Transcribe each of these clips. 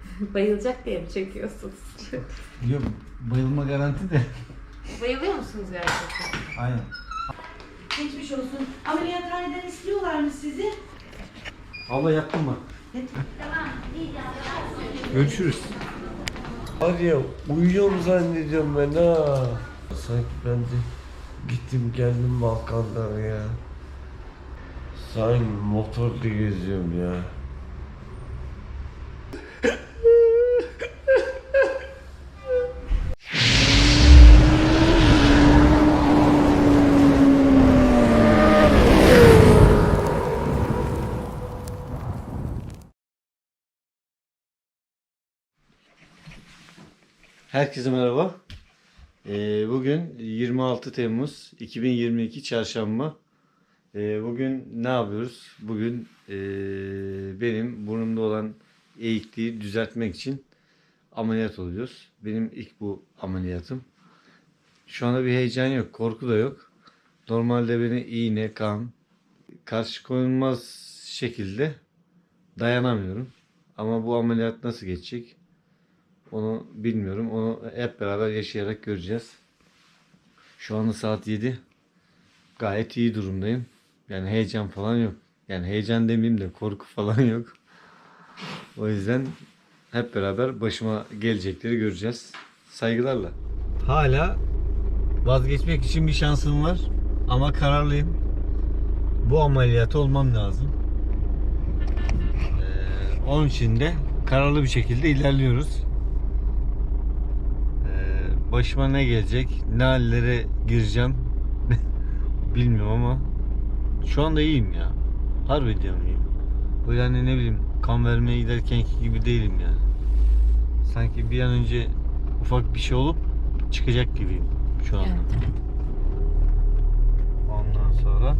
Bayılacak diye mi çekiyorsunuz? Yok bayılma garanti de. Bayılıyor musunuz gerçekten? Aynen. Geçmiş olsun. Ameliyathaneden istiyorlar mı sizi? Abla yaktın mı? Görüşürüz. Var ya uyuyorum zannediyorum ben ha. Sanki ben de gittim geldim Balkan'dan ya. Sanki motorla geziyorum ya. Herkese merhaba. Ee, bugün 26 Temmuz 2022 Çarşamba. Ee, bugün ne yapıyoruz? Bugün ee, benim burnumda olan eğikliği düzeltmek için ameliyat oluyoruz. Benim ilk bu ameliyatım. Şu anda bir heyecan yok, korku da yok. Normalde beni iğne, kan, karşı koyulmaz şekilde dayanamıyorum. Ama bu ameliyat nasıl geçecek? Onu bilmiyorum. Onu hep beraber yaşayarak göreceğiz. Şu anda saat 7. Gayet iyi durumdayım. Yani heyecan falan yok. Yani heyecan demeyeyim de korku falan yok. O yüzden hep beraber başıma gelecekleri göreceğiz. Saygılarla. Hala vazgeçmek için bir şansım var. Ama kararlıyım. Bu ameliyatı olmam lazım. Ee, onun için de kararlı bir şekilde ilerliyoruz. Başıma ne gelecek, ne hallere gireceğim bilmiyorum ama şu anda iyiyim ya. Harbi diyorum iyiyim. Böyle hani ne bileyim kan vermeye giderkenki gibi değilim yani. Sanki bir an önce ufak bir şey olup çıkacak gibiyim şu anda. Ondan sonra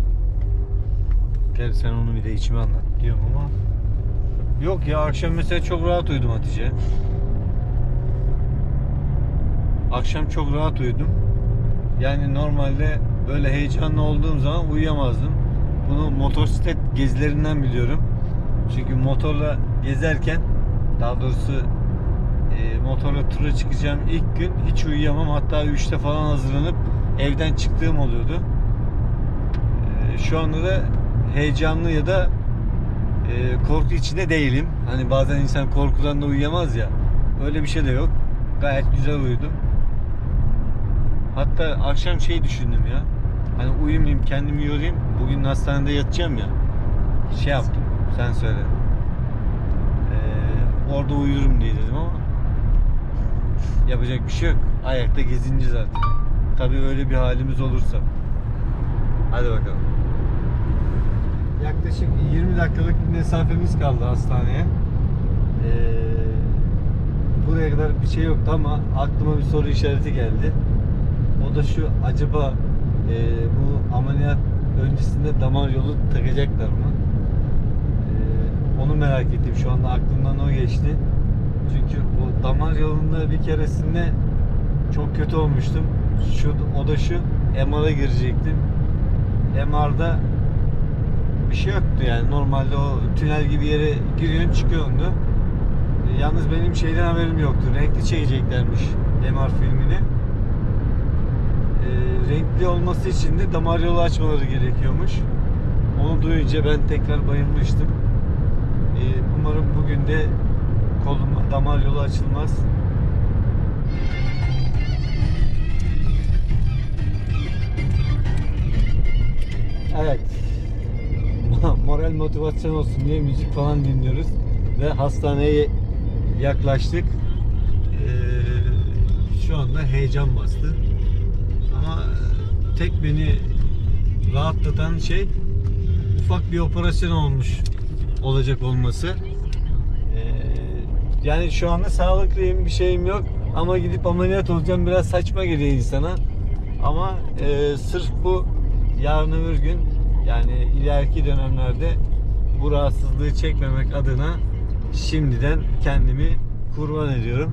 gel sen onu bir de içime anlat diyorum ama yok ya akşam mesela çok rahat uyudum Hatice. Akşam çok rahat uyudum. Yani normalde böyle heyecanlı olduğum zaman uyuyamazdım. Bunu motosiklet gezilerinden biliyorum. Çünkü motorla gezerken daha doğrusu e, motorla tura çıkacağım ilk gün hiç uyuyamam. Hatta 3'te falan hazırlanıp evden çıktığım oluyordu. E, şu anda da heyecanlı ya da e, korku içinde değilim. Hani bazen insan korkudan da uyuyamaz ya. Öyle bir şey de yok. Gayet güzel uyudum. Hatta akşam şey düşündüm ya. Hani uyumayayım kendimi yorayım. Bugün hastanede yatacağım ya. Şey yaptım. Sen söyle. Ee, orada uyurum diye dedim ama yapacak bir şey yok. Ayakta gezince zaten. Tabii öyle bir halimiz olursa. Hadi bakalım. Yaklaşık 20 dakikalık bir mesafemiz kaldı hastaneye. Ee, buraya kadar bir şey yoktu ama aklıma bir soru işareti geldi. O da şu acaba e, bu ameliyat öncesinde damar yolu takacaklar mı? E, onu merak ettim. Şu anda aklımdan o geçti. Çünkü o damar yolunda bir keresinde çok kötü olmuştum. Şu o da şu MR'a girecektim. MR'da bir şey yoktu yani. Normalde o tünel gibi yere giriyorsun çıkıyorsun da. E, Yalnız benim şeyden haberim yoktu. Renkli çekeceklermiş MR filmini renkli olması için de damar yolu açmaları gerekiyormuş. Onu duyunca ben tekrar bayılmıştım. E, umarım bugün de koluma damar yolu açılmaz. Evet. Moral motivasyon olsun diye müzik falan dinliyoruz ve hastaneye yaklaştık. Ee, şu anda heyecan bastı. Ama tek beni rahatlatan şey ufak bir operasyon olmuş olacak olması. Ee, yani şu anda sağlıklıyım bir şeyim yok ama gidip ameliyat olacağım biraz saçma geliyor insana. Ama e, sırf bu yarın öbür gün yani ileriki dönemlerde bu rahatsızlığı çekmemek adına şimdiden kendimi kurban ediyorum.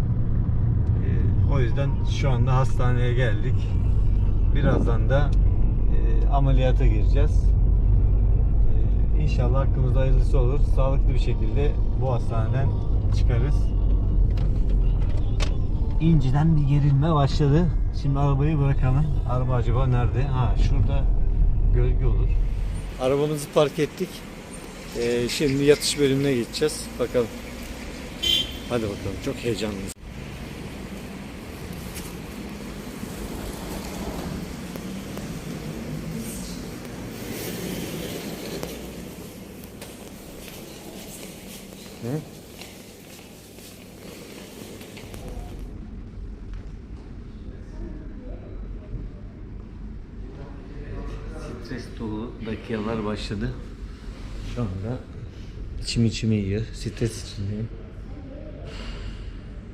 Ee, o yüzden şu anda hastaneye geldik. Birazdan da e, ameliyata gireceğiz. E, inşallah hakkımızda hayırlısı olur. Sağlıklı bir şekilde bu hastaneden çıkarız. inciden bir gerilme başladı. Şimdi arabayı bırakalım. Araba acaba nerede? Ha şurada gölge olur. Arabamızı park ettik. Ee, şimdi yatış bölümüne geçeceğiz. Bakalım. Hadi bakalım. Çok heyecanlıyız. Hı? Stres dolu dakikalar başladı. Şu anda içim içimi yiyor. Stres içindeyim.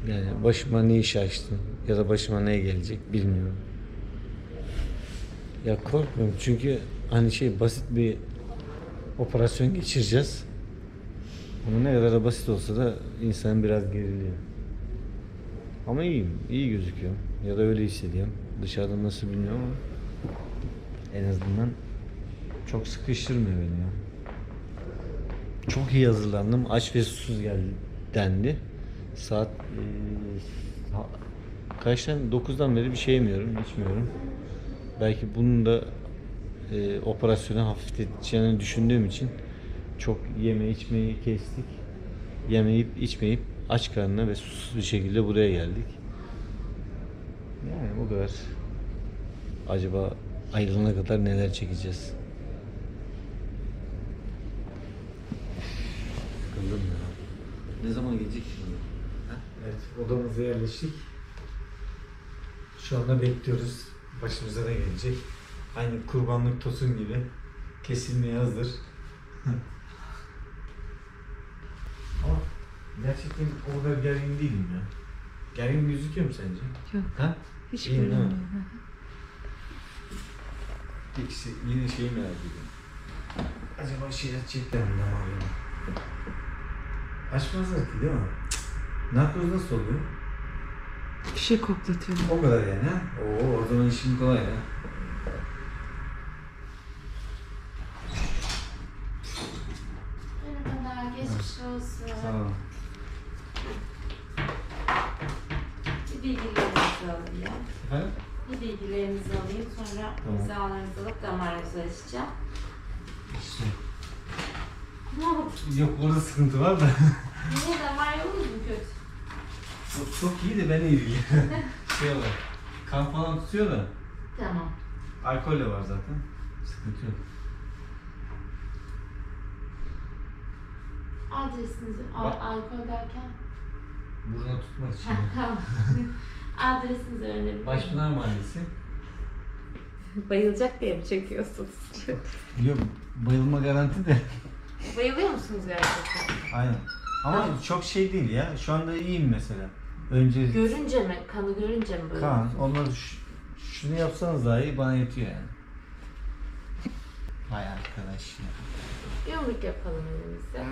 Yani başıma ne iş açtı ya da başıma ne gelecek bilmiyorum. Ya korkmuyorum çünkü hani şey basit bir operasyon geçireceğiz. Ama ne kadar da basit olsa da insan biraz geriliyor. Ama iyiyim, iyi gözüküyorum. Ya da öyle hissediyorum. Dışarıdan nasıl bilmiyorum ama en azından çok sıkıştırmıyor beni ya. Çok iyi hazırlandım. Aç ve susuz geldi. Saat eee, ha- kaçtan? 9'dan beri bir şey yemiyorum, içmiyorum. Belki bunun da eee operasyonu hafifleteceğini düşündüğüm için çok yeme içmeyi kestik. Yemeyip içmeyip aç karnına ve susuz bir şekilde buraya geldik. Yani bu kadar. Acaba ayrılana kadar neler çekeceğiz? Sıkıldım ya. Ne zaman gelecek şimdi? Evet, odamıza yerleştik. Şu anda bekliyoruz. Başımıza ne gelecek? Aynı kurbanlık tosun gibi kesilmeye hazır. Ama gerçekten o kadar gergin değilim ya. Gergin gözüküyor mu sence? Yok. Ha? Hiç İyi, değil mi? görünmüyor. Peki şey- yine şeyi merak ediyorum. Acaba şeyler çekler mi Açmazlar ki değil mi? Narkoz nasıl oluyor? Bir şey koklatıyorum. O kadar yani ha? Oo o zaman işin kolay ya. Merhabalar, geçmiş olsun. Sağ ol. Bir bilgilerinizi alayım. Efendim? Bir bilgilerinizi alayım. Sonra Tamam. imzalarınızı alıp damarınızı açacağım. Yok orada sıkıntı var da. Niye damar yolunuz mu kötü? çok, çok iyi de ben iyi değil. şey var. Kan falan tutuyor da. Tamam. Alkol de var zaten. Sıkıntı yok. Adresinizi, al, Bak. alkol derken? Buruna tutmak için. Ha, tamam. Adresinizi öğrenebilir Başpınar Mahallesi. Bayılacak diye mi çekiyorsunuz? Yok bayılma garanti de. Bayılıyor musunuz gerçekten? Aynen. Ama çok şey değil ya. Şu anda iyiyim mesela. Önce Görünce mi? Kanı görünce mi böyle? kan. Onları ş- şunu yapsanız daha iyi bana yetiyor yani. Vay arkadaş ya. Yumruk yapalım elimizde.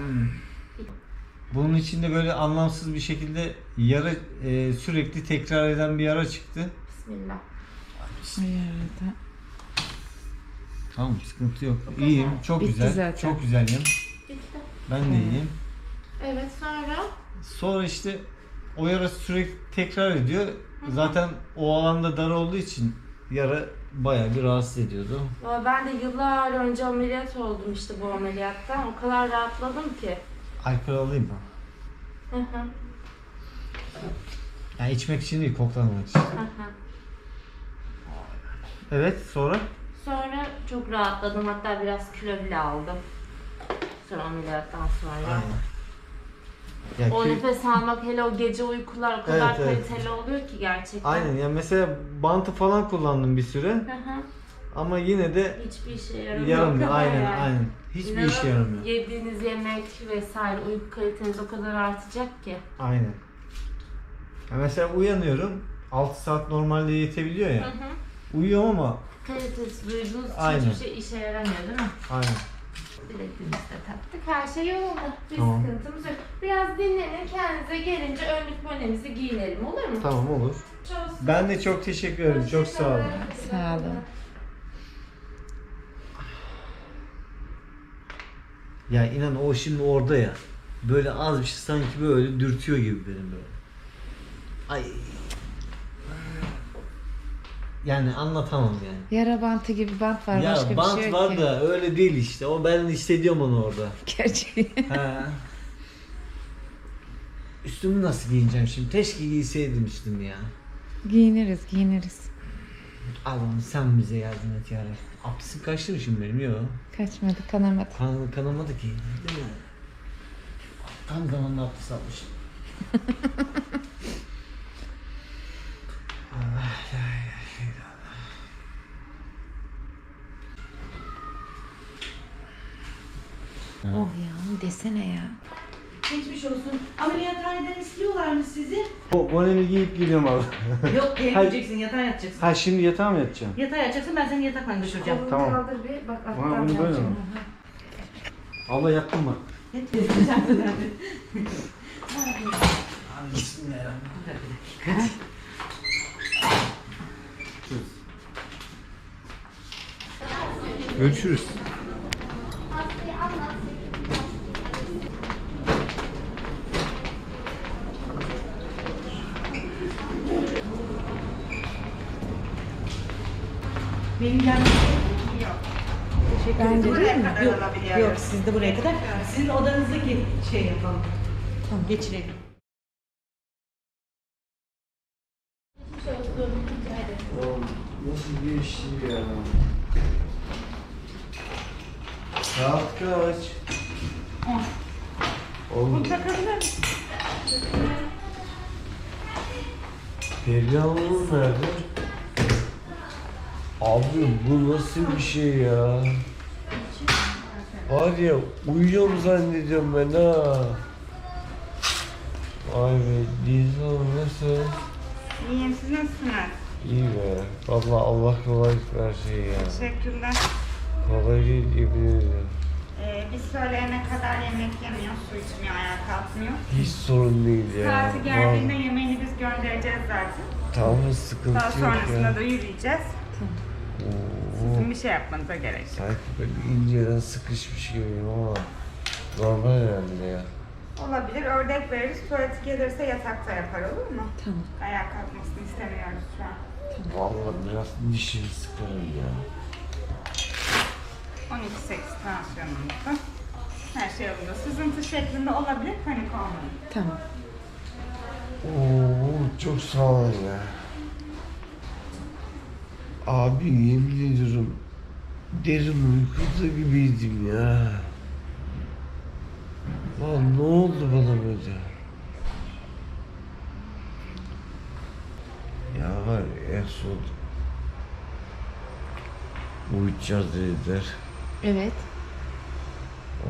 Bunun içinde böyle anlamsız bir şekilde yara e, sürekli tekrar eden bir yara çıktı. Bismillah. Tamam sıkıntı yok. İyiyim. Çok Bitti güzel. zaten. Çok güzelim. Ben de iyiyim. Evet sonra? Sonra işte o yara sürekli tekrar ediyor. Zaten o alanda dar olduğu için yara bayağı bir rahatsız ediyordu. Valla Ben de yıllar önce ameliyat oldum işte bu ameliyattan. O kadar rahatladım ki. Alkol alayım mı? Hı hı, Yani içmek için değil, koklamak için. hı hı. Evet, sonra? sonra çok rahatladım. Hatta biraz kilo bile aldım. Sonra ameliyattan sonra. Ya O kö- nefes almak hele o gece uykular o kadar Evet, evet. kaliteli oluyor ki gerçekten. Aynen ya mesela bantı falan kullandım bir süre Hı hı. ama yine de Hiçbir işe yaramıyor. Aynen, yani. aynen. Hiçbir İnanın işe yaramıyor. Yediğiniz yemek vesaire uyku kaliteniz o kadar artacak ki. Aynen. Ya mesela uyanıyorum. 6 saat normalde yetebiliyor Hı ya. hı. Uyuyorum ama Kalitesiz için Aynen. hiçbir şey işe yaramıyor değil mi? aynen. Bilekliğimizi de taktık. Her şey yolunda. Bir Tamam. sıkıntımız yok. Biraz dinlenin. Kendinize gelince önlük bonemizi giyinelim olur mu? Tamam olur. Çok Ben de çok teşekkür ederim. Çok sağ olun. Sağ olun. Ya inan o şimdi orada ya. Böyle az bir şey sanki böyle dürtüyor gibi benim böyle. Ay yani anlatamam yani. Yara bantı gibi bant var. ya Başka bant bir şey yok var ki. da öyle değil işte. O ben hissediyorum onu orada. Gerçekten. He. Üstümü nasıl giyineceğim şimdi? Teşke giyseydim üstümü ya. giyiniriz giyiniriz. Allah'ım sen bize yardım et ya. Abdestim kaçtı mı şimdi benim? Yok. Kaçmadı kanamadı. Kan, kanamadı ki. Değil mi? Tam zamanında abdest almışım. Oh ya desene ya. Geçmiş olsun. Ameliyathaneden istiyorlar mı sizi? O bonemi giyip gidiyorum abi. Yok gelmeyeceksin yatağa yatacaksın. ha şimdi yatağa mı yatacağım? Yatağa yatacaksın ben seni yatakla götüreceğim. Tamam. Kaldır bir bak Bana bunu böyle yapacağım. mi? Allah yattın mı? Görüşürüz. Siz de buraya kadar. Sizin odanızdaki şey yapalım. Tamam. Geçirelim. Nasıl geçti ya? Saat kaç? On. Takabilir misin? Perihan Hanım nerede? Abi bu nasıl bir şey ya? Var ya uyuyorum zannediyorum ben ha. Vay be Diz Hanım nasıl? İyiyim, siz nasılsınız? İyi be. Valla Allah kolaylık versin ya. Teşekkürler. Kolay değil yemin ediyorum. Ee, biz söyleyene kadar yemek yemiyor, su içmiyor, ayağa kalkmıyor. Hiç sorun değil ya. Saati geldiğinde yemeğini biz göndereceğiz zaten. Tamam sıkıntı Daha yok sonrasında ya. da yürüyeceğiz. Bir şey yapmanıza gerek yok. Sanki böyle inceden sıkışmış gibiyim ama normal herhalde ya. Olabilir, ördek veririz. Tuvaleti gelirse yatakta yapar olur mu? Tamam. Ayağa kalkmasını istemiyoruz şu an. Vallahi biraz dişimi sıkarım ya. 12.8 tansiyonumuzda. Her şey yolunda. Sızıntı şeklinde olabilir, panik olmayın. Tamam. Oo çok sağ ol ya. Abi yemin ediyorum derin uykuda gibiydim ya. Lan ne oldu bana böyle? Ya var en son uyutacağız dediler. Evet.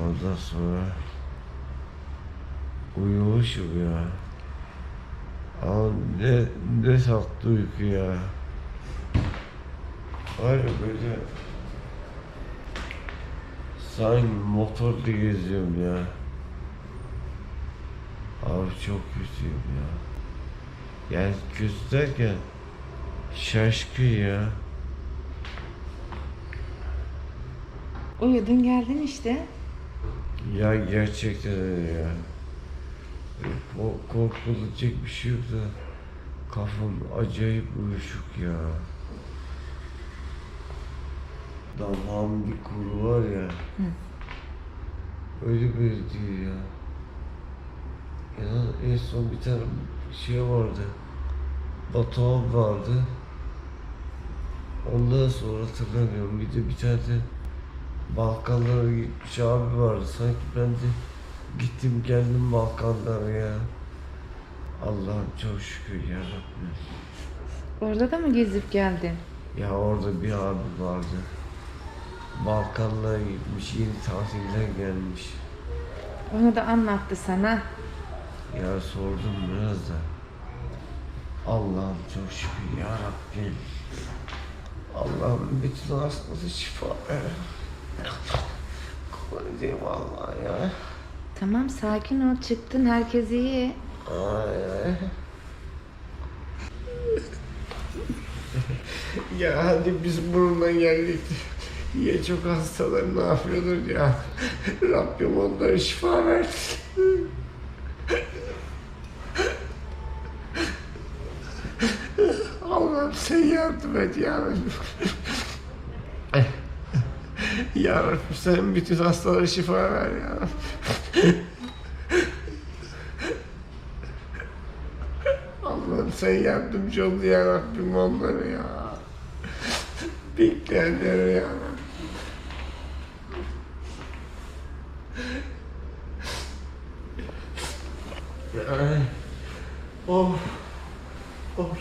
Ondan sonra uyumuşum ya. Ama ne, ne sattı uyku ya. Var ya böyle sanki motorla geziyorum ya. Abi çok kötüyüm ya. Yani kötü derken şaşkın ya. Uyudun geldin işte. Ya gerçekten öyle ya. Ko- korkulacak bir şey yok da kafam acayip uyuşuk ya. Damağım bir kuru var ya. Öyle böyle değil ya. Ya en son bir tane şey vardı. Batuhan vardı. Ondan sonra hatırlamıyorum. Bir de bir tane de Balkanlara gitmiş abi vardı. Sanki ben de gittim geldim Balkanlara ya. Allah'ım çok şükür ya Rabbim. Orada da mı gezip geldin? Ya orada bir abi vardı. Balkanlara gitmiş, yeni tatilden gelmiş. Onu da anlattı sana. Ya sordum biraz da. Allah'ım çok şükür ya Rabbim. Allah'ım bütün hastalığı şifa ver. Kolay vallahi ya. Tamam sakin ol çıktın herkes iyi. Ay, ay. ya hadi biz bununla geldik. Ya çok hastalar ne yapıyordur ya. Rabbim onlara şifa versin. Allah Allah'ım sen yardım et ya ya Rabbim sen bütün hastalara şifa ver ya. Allah'ım sen yardımcı ol ya Rabbim onlara ya. Bekleyenlere ya Of. Of.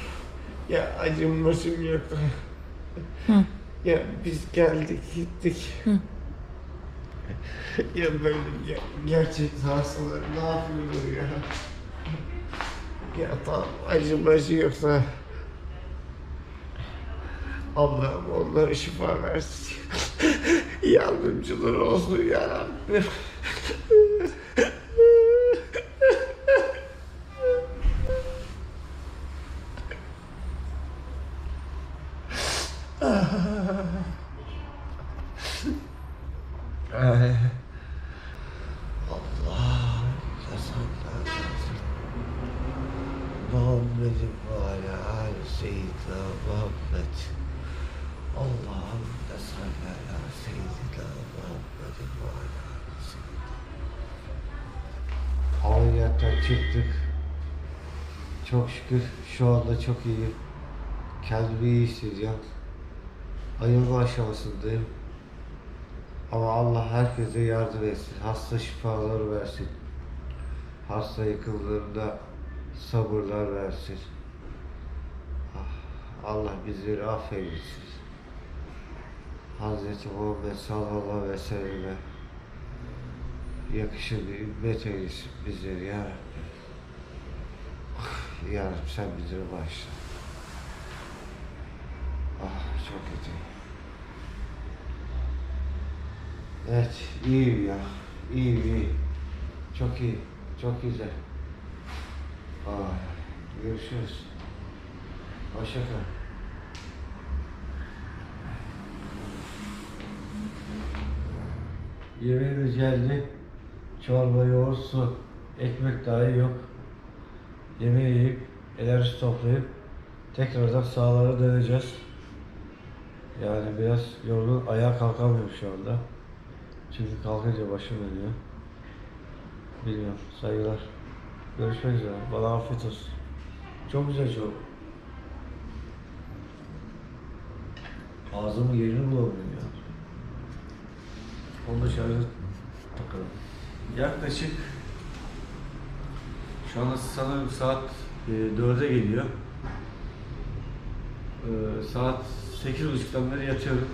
Ya acınmasım yok. Ya biz geldik gittik. ya böyle ge- gerçek hastalar ne yapıyorlar ya? Ya tamam acıması yoksa Allah'ım onlara şifa versin. Yardımcıları olsun ya Rabbim. Ay. Allah yasanlar yazsın. Muhammed'in ve ala ali seyyidina Muhammed. Allah'ım da ala seyyidina Muhammedin ve ala. Ameliyattan çıktık. Çok şükür şu anda çok iyi. Kendimi iyi hissediyorum. Ayılma aşamasındayım. Ama Allah herkese yardım etsin. Hasta şifaları versin. Hasta yıkıldığında sabırlar versin. Ah, Allah bizleri affeylesin. Hazreti Muhammed sallallahu aleyhi ve selleme yakışır bir ümmet eylesin bizleri ya Rabbi. Ah, Ya Rabbi sen bizleri bağışla. Ah çok kötü. Evet, iyiyim ya. İyiyim, iyi. Çok iyi, çok güzel. Aa, görüşürüz. Hoşça kal. Yemeğimiz geldi. Çorba, yoğurt, su. Ekmek dahi yok. Yemeği yiyip, enerji toplayıp tekrardan sahalara döneceğiz. Yani biraz yorgun, ayağa kalkamıyorum şu anda. Çünkü kalkınca başım dönüyor. Bilmiyorum. Saygılar. Görüşmek üzere. Bana afiyet olsun. Çok güzel çok. Ağzımı yerini bulamıyorum ya. Onu da takalım. Yaklaşık şu anda sanırım saat e, 4'e geliyor. E, saat 8.30'dan beri yatıyorum.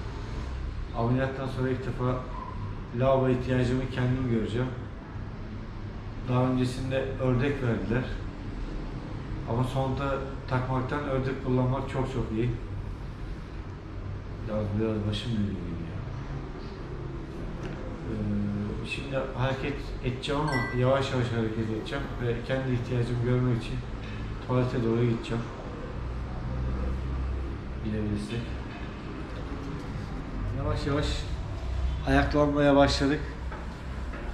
Ameliyattan sonra ilk defa lavabo ihtiyacımı kendim göreceğim. Daha öncesinde ördek verdiler. Ama sonunda takmaktan ördek kullanmak çok çok iyi. Biraz biraz başım dönüyor gibi ya. Ee, şimdi hareket edeceğim ama yavaş yavaş hareket edeceğim ve kendi ihtiyacımı görmek için tuvalete doğru gideceğim. Bilebilirsek. Yavaş yavaş ayaklanmaya başladık.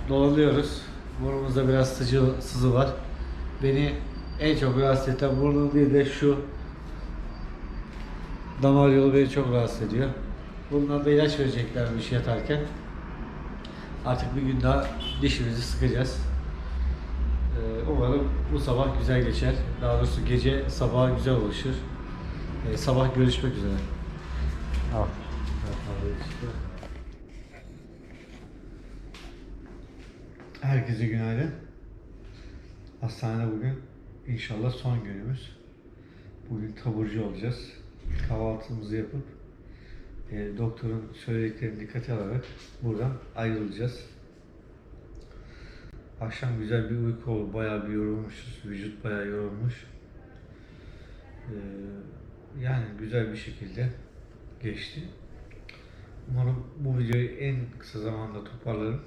Dolanıyoruz. Burnumuzda biraz sıcı, sızı var. Beni en çok rahatsız eden burnum değil de şu damar yolu beni çok rahatsız ediyor. Bundan da ilaç vereceklermiş yatarken. Artık bir gün daha dişimizi sıkacağız. Ee, umarım bu sabah güzel geçer. Daha doğrusu gece sabaha güzel oluşur. Ee, sabah görüşmek üzere. Al. Herkese günaydın. Hastanede bugün inşallah son günümüz. Bugün taburcu olacağız. Kahvaltımızı yapıp e, doktorun söylediklerini dikkate alarak buradan ayrılacağız. Akşam güzel bir uyku oldu. Bayağı bir yorulmuşuz. Vücut bayağı yorulmuş. Ee, yani güzel bir şekilde geçti. Umarım bu videoyu en kısa zamanda toparlarım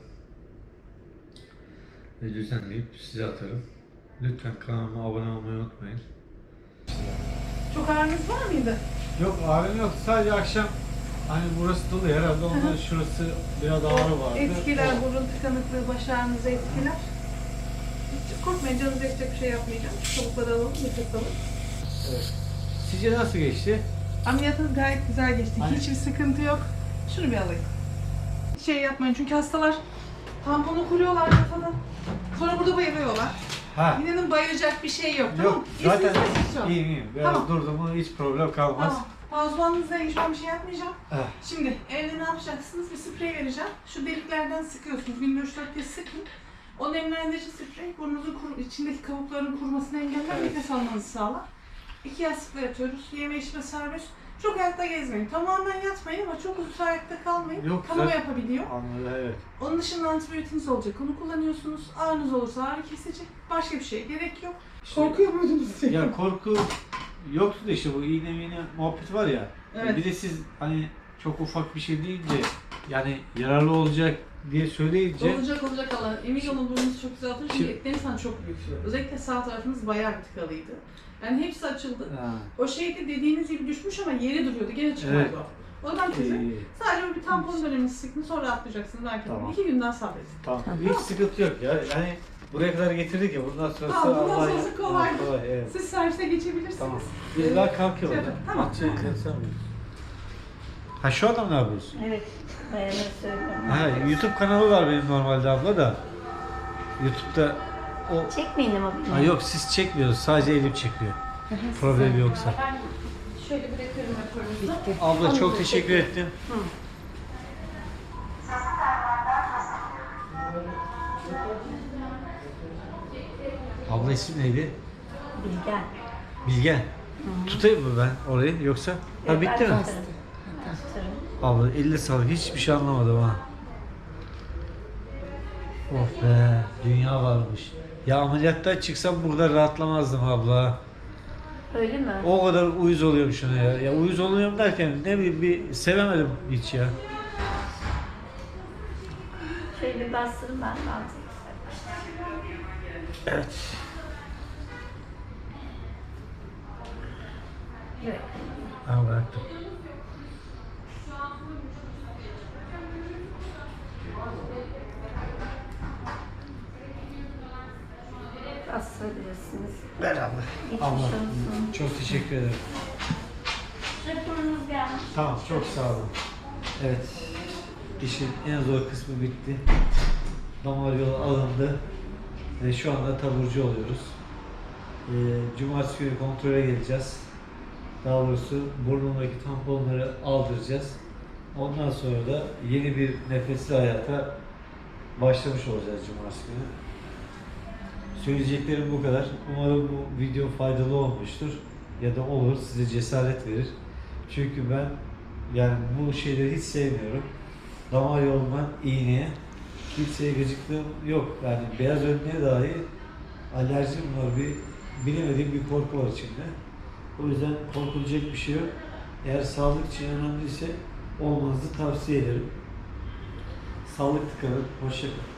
ve düzenleyip size atarım. Lütfen kanalıma abone olmayı unutmayın. Çok ağrınız var mıydı? Yok ağrım yok. Sadece akşam hani burası dolu herhalde onda şurası biraz ağrı vardı. Etkiler, burun tıkanıklığı, baş ağrınızı etkiler. Hiç korkmayın, canınız yakacak bir şey yapmayacağım. Çabukları alalım, nefes alın. Evet. Sizce nasıl geçti? Ameliyatınız gayet güzel geçti. Hani- Hiçbir sıkıntı yok. Şunu bir alayım. Şey yapmayın çünkü hastalar tamponu kuruyorlar kafadan. Sonra burada bayılıyorlar. Ha. Mine'nin bayılacak bir şey yok. tamam Yok mı? zaten Esra. iyiyim iyiyim. Biraz Tamam. durdum mu hiç problem kalmaz. Tamam. Pansumanınızla ilgili ben bir şey yapmayacağım. Ah. Şimdi elde ne yapacaksınız? Bir sprey vereceğim. Şu deliklerden sıkıyorsunuz. Günde 3-4 kez sıkın. O nemlendirici sprey burnunuzun kur, içindeki kabukların kurumasını engeller, nefes almanızı sağlar. İki yastıkla yatıyoruz. Yeme içme serbest. Çok ayakta gezmeyin. Tamamen yatmayın ama çok uzun ayakta kalmayın. Yok, Kanama zaten- yapabiliyor. Anladım evet. Onun dışında antibiyotiğiniz olacak. Onu kullanıyorsunuz. Ağrınız olursa ağrı kesici. Başka bir şeye gerek yok. Korkuyor muydunuz? Ya korku yoktu da işte bu iğne miğne muhabbet var ya. Evet. Bir de siz hani çok ufak bir şey deyince yani yararlı olacak diye söyleyince Olacak olacak Allah. Emin olun burnunuz çok güzel atır. Çünkü Şimdi- etlerin sana çok büyük. Özellikle sağ tarafınız bayağı bir tıkalıydı. Yani hepsi açıldı. Ha, O şey de dediğiniz gibi düşmüş ama yeri duruyordu. Gene çıkmadı Evet. o. Oradan çözün. iyi. Sadece bir tampon dönemini sıkın sonra atlayacaksınız etmeyin. Tamam. İki gün daha sabredin. Tamam. Hiç sıkıntı yok ya. Yani buraya kadar getirdik ya bundan sonrası Tamam, bundan Allah- sonrası kolaydır. kolay, evet. Siz servise geçebilirsiniz. Tamam. Biz daha kalkıyoruz. Evet, tamam. Şey, sen mi? Ha şu adam ne yapıyorsun? Evet. Bayana söylüyorum. Ha YouTube kanalı var benim normalde abla da. YouTube'da o Çekmeyin ama beni. Ha yok siz çekmiyoruz. Sadece elim çekiyor. Problem yoksa. Ben şöyle bırakıyorum raporunuzu. Abla Onu çok teşekkür ettim. Abla isim neydi? Bilgen. Bilgen. Tutayım mı ben orayı yoksa? Ha bitti mi? Taktırım. Abla elle sağlık. Hiçbir şey anlamadım ha. Oh be. Dünya varmış. Ya ameliyattan çıksam burada rahatlamazdım abla. Öyle mi? O kadar uyuz oluyorum şuna ya. Ya uyuz oluyorum derken ne bileyim bir sevemedim hiç ya. Şöyle bir bastırın ben de. Evet. Evet. Ha bıraktım. Bastırabilirsiniz. Ver abla. Geçmiş Abla. olsun. Çok teşekkür ederim. Raporunuz gelmiş. Tamam çok sağ olun. Evet. İşin en zor kısmı bitti. Damar yolu alındı. Ve şu anda taburcu oluyoruz. Ee, cumartesi günü kontrole geleceğiz. Daha doğrusu burnumdaki tamponları aldıracağız. Ondan sonra da yeni bir nefesli hayata başlamış olacağız cumartesi günü. Söyleyeceklerim bu kadar. Umarım bu video faydalı olmuştur. Ya da olur, size cesaret verir. Çünkü ben yani bu şeyleri hiç sevmiyorum. Damar yolundan iğneye kimseye gıcıklığım yok. Yani beyaz önlüğe dahi alerjim var. Bir bilemediğim bir korku var içimde. O yüzden korkulacak bir şey yok. Eğer sağlık için önemliyse olmanızı tavsiye ederim. Sağlıklı kalın. Hoşça kalın.